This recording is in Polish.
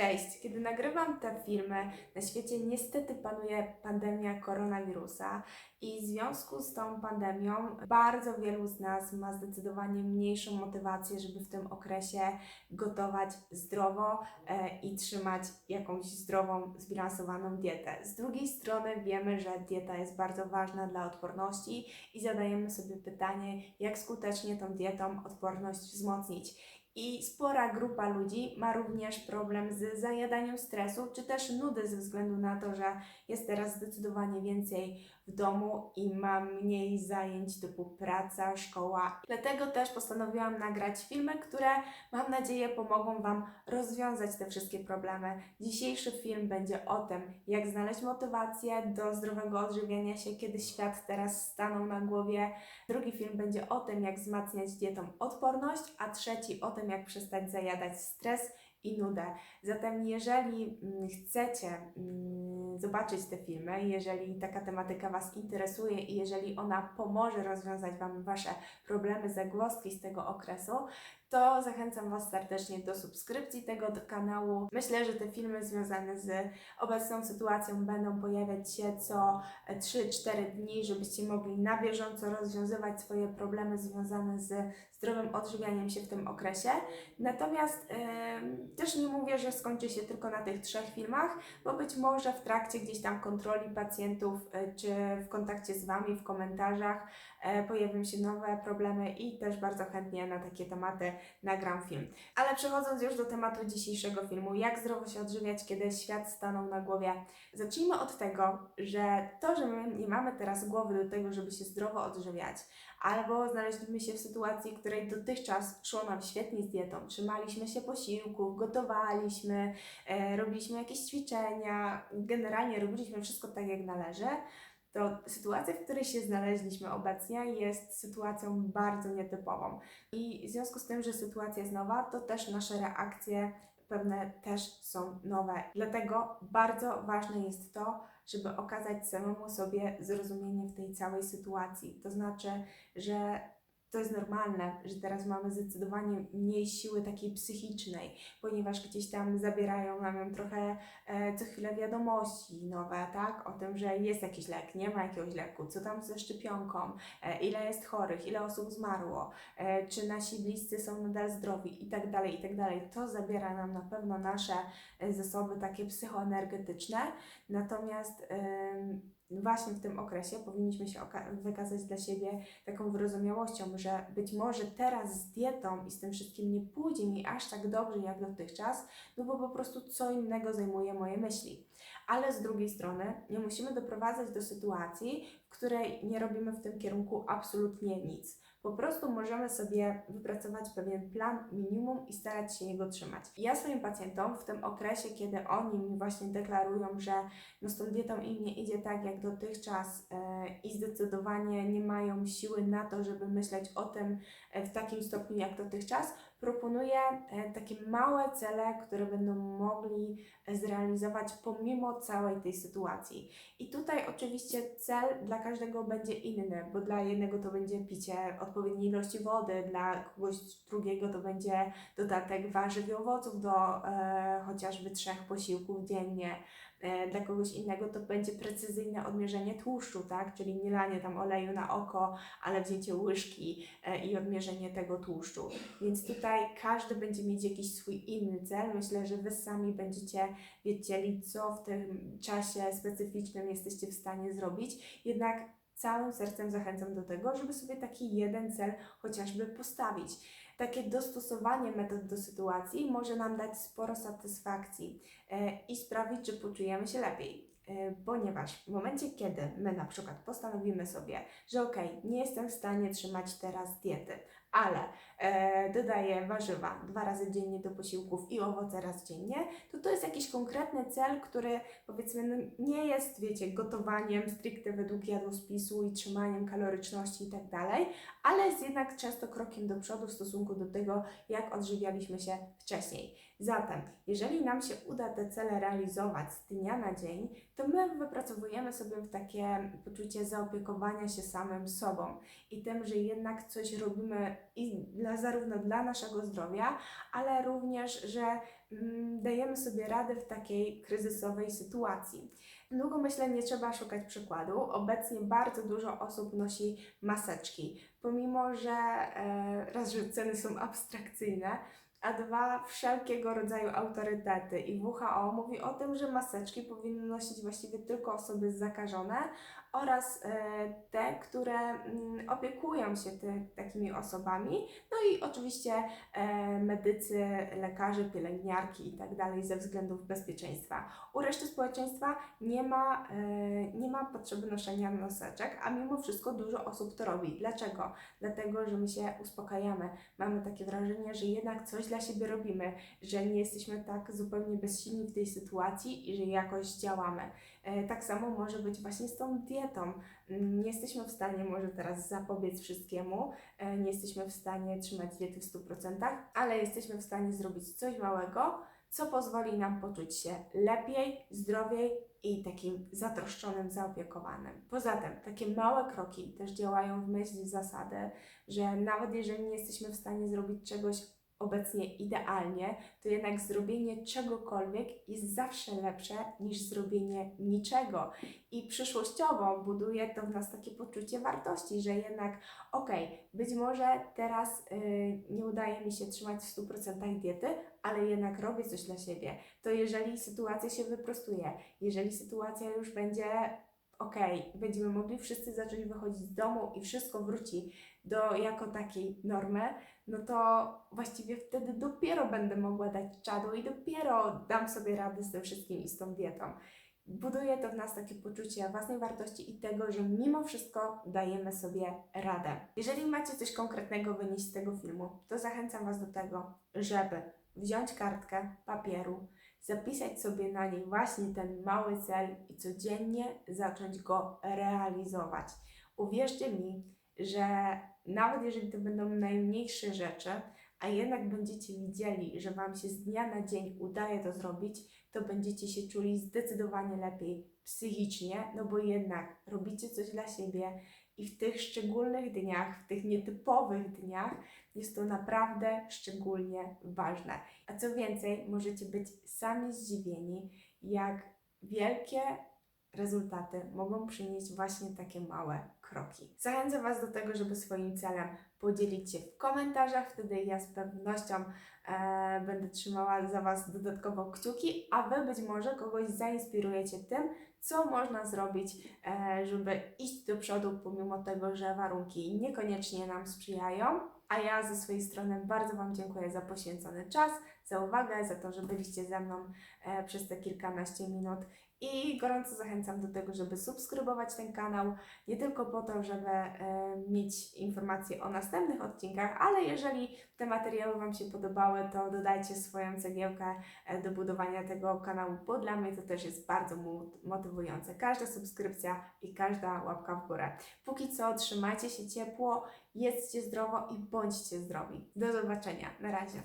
Cześć! Kiedy nagrywam te filmy, na świecie niestety panuje pandemia koronawirusa i w związku z tą pandemią bardzo wielu z nas ma zdecydowanie mniejszą motywację, żeby w tym okresie gotować zdrowo e, i trzymać jakąś zdrową, zbilansowaną dietę. Z drugiej strony wiemy, że dieta jest bardzo ważna dla odporności i zadajemy sobie pytanie, jak skutecznie tą dietą odporność wzmocnić. I spora grupa ludzi ma również problem z zajadaniem stresu, czy też nudy ze względu na to, że jest teraz zdecydowanie więcej w domu i ma mniej zajęć typu praca, szkoła. Dlatego też postanowiłam nagrać filmy, które mam nadzieję pomogą Wam rozwiązać te wszystkie problemy. Dzisiejszy film będzie o tym, jak znaleźć motywację do zdrowego odżywiania się, kiedy świat teraz stanął na głowie. Drugi film będzie o tym, jak wzmacniać dietą odporność, a trzeci o tym, jak przestać zajadać stres i nudę. Zatem jeżeli mm, chcecie mm, zobaczyć te filmy, jeżeli taka tematyka Was interesuje i jeżeli ona pomoże rozwiązać Wam Wasze problemy, zagwozdki z tego okresu, to zachęcam Was serdecznie do subskrypcji tego kanału. Myślę, że te filmy związane z obecną sytuacją będą pojawiać się co 3-4 dni, żebyście mogli na bieżąco rozwiązywać swoje problemy związane z zdrowym odżywianiem się w tym okresie. Natomiast em, też nie mówię, że skończy się tylko na tych trzech filmach, bo być może w trakcie gdzieś tam kontroli pacjentów, e, czy w kontakcie z Wami, w komentarzach e, pojawią się nowe problemy i też bardzo chętnie na takie tematy nagram film. Ale przechodząc już do tematu dzisiejszego filmu, jak zdrowo się odżywiać, kiedy świat stanął na głowie. Zacznijmy od tego, że to, że my nie mamy teraz głowy do tego, żeby się zdrowo odżywiać, albo znaleźliśmy się w sytuacji, której dotychczas szło nam świetnie z dietą, trzymaliśmy się posiłków, gotowaliśmy, e, robiliśmy jakieś ćwiczenia, generalnie robiliśmy wszystko tak, jak należy, to sytuacja, w której się znaleźliśmy obecnie, jest sytuacją bardzo nietypową. I w związku z tym, że sytuacja jest nowa, to też nasze reakcje pewne też są nowe. Dlatego bardzo ważne jest to, żeby okazać samemu sobie zrozumienie w tej całej sytuacji. To znaczy, że to jest normalne, że teraz mamy zdecydowanie mniej siły takiej psychicznej, ponieważ gdzieś tam zabierają nam trochę e, co chwilę wiadomości nowe, tak? O tym, że jest jakiś lek, nie ma jakiegoś leku, co tam ze szczepionką, e, ile jest chorych, ile osób zmarło, e, czy nasi bliscy są nadal zdrowi i tak dalej, i tak dalej. To zabiera nam na pewno nasze e, zasoby takie psychoenergetyczne, natomiast em, właśnie w tym okresie powinniśmy się wykazać dla siebie taką wyrozumiałością, że być może teraz z dietą i z tym wszystkim nie pójdzie mi aż tak dobrze jak dotychczas, no bo po prostu co innego zajmuje moje myśli. Ale z drugiej strony nie musimy doprowadzać do sytuacji, w której nie robimy w tym kierunku absolutnie nic. Po prostu możemy sobie wypracować pewien plan minimum i starać się jego trzymać. Ja swoim pacjentom w tym okresie, kiedy oni mi właśnie deklarują, że no z tą dietą im nie idzie tak jak dotychczas e, i zdecydowanie nie mają siły na to, żeby myśleć o tym e, w takim stopniu jak dotychczas, proponuję e, takie małe cele, które będą mogli zrealizować pomimo całej tej sytuacji. I tutaj oczywiście cel dla każdego będzie inny, bo dla jednego to będzie picie odpowiedniej ilości wody, dla kogoś drugiego to będzie dodatek warzyw i owoców do e, chociażby trzech posiłków dziennie. E, Dla kogoś innego to będzie precyzyjne odmierzenie tłuszczu, tak? Czyli nie lanie tam oleju na oko, ale wzięcie łyżki e, i odmierzenie tego tłuszczu. Więc tutaj każdy będzie mieć jakiś swój inny cel. Myślę, że Wy sami będziecie wiedzieli, co w tym czasie specyficznym jesteście w stanie zrobić. Jednak całym sercem zachęcam do tego, żeby sobie taki jeden cel chociażby postawić. Takie dostosowanie metod do sytuacji może nam dać sporo satysfakcji e, i sprawić, że poczujemy się lepiej. E, Ponieważ w momencie, kiedy my na przykład postanowimy sobie, że ok, nie jestem w stanie trzymać teraz diety, ale e, dodaję warzywa dwa razy dziennie do posiłków i owoce raz dziennie, to to jest jakiś konkretny cel, który powiedzmy no, nie jest, wiecie, gotowaniem stricte według jadłospisu i trzymaniem kaloryczności i tak dalej, ale jest jednak często krokiem do przodu w stosunku do tego, jak odżywialiśmy się wcześniej. Zatem, jeżeli nam się uda te cele realizować z dnia na dzień, to my wypracowujemy sobie takie poczucie zaopiekowania się samym sobą i tym, że jednak coś robimy i dla, zarówno dla naszego zdrowia, ale również, że mm, dajemy sobie radę w takiej kryzysowej sytuacji. Długo myślę, nie trzeba szukać przykładu. Obecnie bardzo dużo osób nosi maseczki, pomimo że e, raz, że ceny są abstrakcyjne, a dwa, wszelkiego rodzaju autorytety i WHO mówi o tym, że maseczki powinny nosić właściwie tylko osoby zakażone oraz e, te, które mm, opiekują się ty, takimi osobami, no i oczywiście e, medycy, lekarze, pielęgniarki i tak ze względów bezpieczeństwa. U reszty społeczeństwa nie ma, e, nie ma potrzeby noszenia maseczek, a mimo wszystko dużo osób to robi. Dlaczego? Dlatego, że my się uspokajamy. Mamy takie wrażenie, że jednak coś dla siebie robimy, że nie jesteśmy tak zupełnie bezsilni w tej sytuacji i że jakoś działamy. E, Tak samo może być właśnie z tą dietą. Mm, Nie jesteśmy w stanie może teraz zapobiec wszystkiemu, e, nie jesteśmy w stanie trzymać diety w 100%, ale jesteśmy w stanie zrobić coś małego, co pozwoli nam poczuć się lepiej, zdrowiej i takim zatroszczonym, zaopiekowanym. Poza tym, takie małe kroki też działają w myśl zasady, że nawet jeżeli nie jesteśmy w stanie zrobić czegoś obecnie idealnie, to jednak zrobienie czegokolwiek jest zawsze lepsze niż zrobienie niczego. I przyszłościowo buduje to w nas takie poczucie wartości, że jednak okej, być może teraz y, nie udaje mi się trzymać w 100% diety, ale jednak robię coś dla siebie. To jeżeli sytuacja się wyprostuje, jeżeli sytuacja już będzie okej, będziemy mogli wszyscy zacząć wychodzić z domu i wszystko wróci do jako takiej normy, no to właściwie wtedy dopiero będę mogła dać czadu i dopiero dam sobie radę z tym wszystkim i z tą dietą. Buduje to w nas takie poczucie własnej wartości i tego, że mimo wszystko dajemy sobie radę. Jeżeli macie coś konkretnego wynieść z tego filmu, to zachęcam Was do tego, żeby wziąć kartkę papieru, zapisać sobie na niej właśnie ten mały cel i codziennie zacząć go realizować. Uwierzcie mi, że nawet jeżeli to będą najmniejsze rzeczy, a jednak będziecie widzieli, że Wam się z dnia na dzień udaje to zrobić, to będziecie się czuli zdecydowanie lepiej psychicznie, no bo jednak robicie coś dla siebie i w tych szczególnych dniach, w tych nietypowych dniach jest to naprawdę szczególnie ważne. A co więcej, możecie być sami zdziwieni, jak wielkie rezultaty mogą przynieść właśnie takie małe kroki. Zachęcam Was do tego, żeby swoim celem podzielić się w komentarzach, wtedy ja z pewnością e, będę trzymała za Was dodatkowo kciuki, a Wy być może kogoś zainspirujecie tym, co można zrobić, e, żeby iść do przodu, pomimo tego, że warunki niekoniecznie nam sprzyjają. A ja ze swojej strony bardzo Wam dziękuję za poświęcony czas, za uwagę, za to, że byliście ze mną e, przez te kilkanaście minut i gorąco zachęcam do tego, żeby subskrybować ten kanał, nie tylko po to, żeby e, mieć informacje o następnych odcinkach, ale jeżeli te materiały Wam się podobały, to dodajcie swoją cegiełkę e, do budowania tego kanału, bo dla mnie to też jest bardzo motywujące. Każda subskrypcja i każda łapka w górę. Póki co trzymajcie się ciepło, jedzcie zdrowo i bądźcie zdrowi. Do zobaczenia. Na razie.